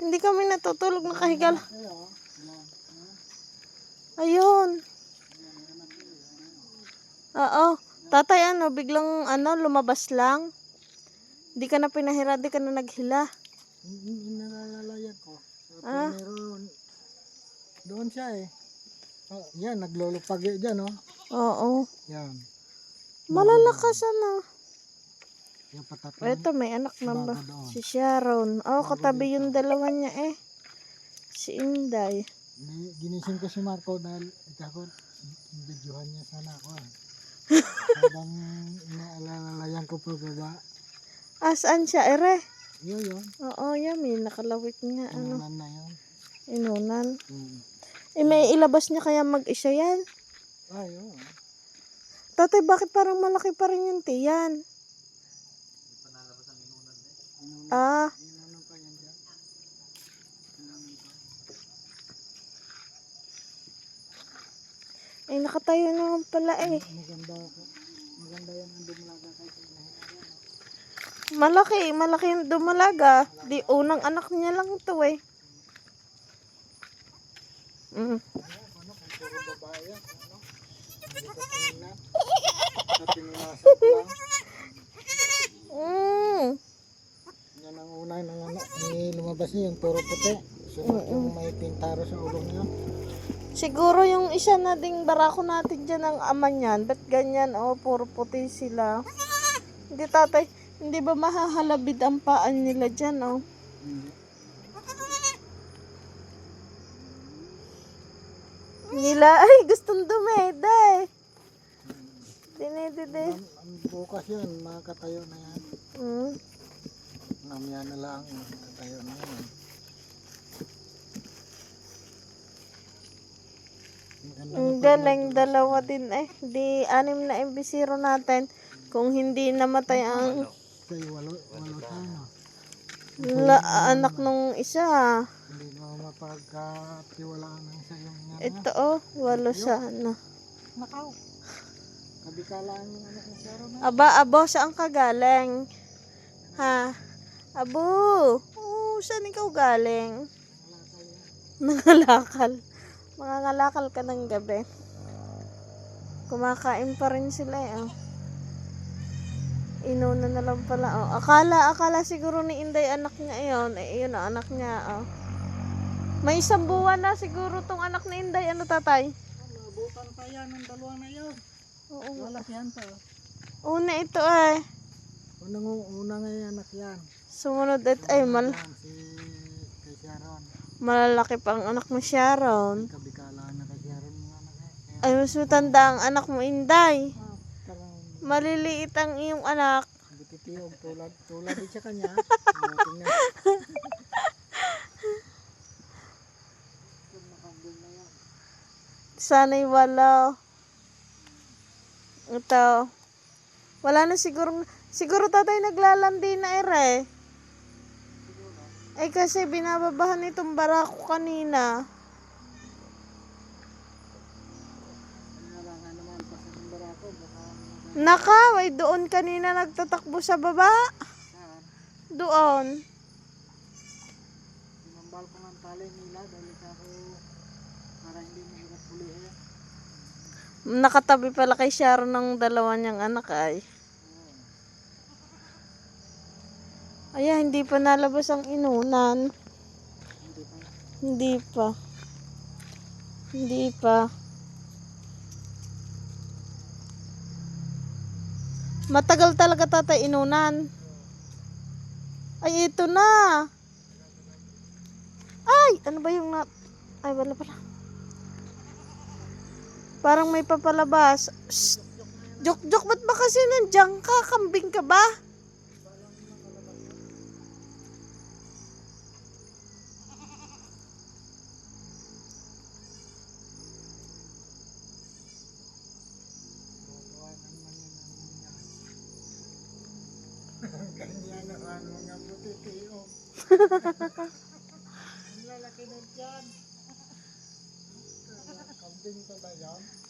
Hindi kami natutulog nakahiga. lang. Ayun. Oo. Tatay ano, biglang ano, lumabas lang. Di ka na pinahira, di ka na naghila. Hindi nalalalayan ko. Ah. meron, doon siya eh. Oh, yan, naglulupag dyan, oh. Oo. Yan. Malalakas ano. Yan patatlo. Ito, may anak na ba? Si Sharon. Oh, katabi yung dalawa niya eh. Si Inday. Ni- Ginising ko si Marco dahil ikaw videohan niya sana ako ah. Habang inaalalayan ko pa baba. Asaan siya, ere? Yun yun. Oo, yan, may nakalawit nga, ano, Inulan na yun. inunan. Hmm. Eh, may ilabas niya kaya mag-isa yan. Ay, oo. Tatay, bakit parang malaki pa rin yung tiyan? Ah, eh, nakatayo naman pala eh. Maganda ako. Maganda yan ang dumalaga kay Sinahin. Malaki, malaki yung dumalaga. Di, unang anak niya lang to eh. Mm. Ano, ano, kung puro babae yan, ano? Hindi ka tingnan. Sa pinulasan lang. Mm. Yan ang una ng ano, ni lumabas niya yung puro puti. Sunod yung may pintaro sa ulo niya. Siguro yung isa na ding barako natin dyan ang ama niyan. Ba't ganyan? Oh, puro puti sila. Hindi tatay, hindi ba mahahalabid ang paan nila dyan oh? Hindi. Nila, ay gustong dumeda eh. Dinidide. Ang, bukas yan, makakatayo na yan. Mm. Namaya na lang, makakatayo na yan. Ang galing dalawa din eh. Di anim na imbisiro natin. Kung hindi namatay ang kay walo, walo sana. la, anak nung isa. Hindi naman mapagkatiwalaan ng isa yung nga. Ito oh, walo sana. Nakaw. Kabikalaan yung anak ni Sharon na. Aba, abo, saan ka galing? Ha? Abo, oh, saan ikaw galing? Nangalakal. Mangangalakal ka ng gabi. Kumakain pa rin sila eh. Oh. Inuna na lang pala. Oh. Akala, akala siguro ni Inday anak niya yun. Eh, yun ang anak niya. Oh. May isang buwan na siguro tong anak ni Inday. Ano tatay? Nabutan pa yan ng dalawa na yun. Oo. Wala yan pa. Una ito eh. Unang una nga yung anak yan. Sumunod at ay mal si kay Sharon. malalaki pa ang anak mo Sharon. Kabikalaan na kay Sharon yung anak eh. Ay mas matanda ang anak mo Inday. Ah, Maliliit ang iyong anak. bititiyog tulad tulad din sa kanya. Sana'y wala. Ito. Wala na siguro. Siguro tatay naglalandi na ere. Eh kasi binababahan itong barako kanina. Naka, ay doon kanina nagtatakbo sa baba. Doon. Tinambal ko ng tali nila dahil ako para hindi mahirap hulihin. Nakatabi pala kay Sharon ng dalawa niyang anak ay. Ay, hindi pa nalabas ang inunan. Hindi pa. Hindi pa. Hindi pa. Matagal talaga tatay inunan. Ay, ito na. Ay, ano ba yung na... Ay, wala pala. Parang may papalabas. Shh! Jok-jok, ba't ba kasi nandiyan ka? Kambing ka ba? Na ang mga butitiyo. Ang lalaki na dyan. Kambing pala yan.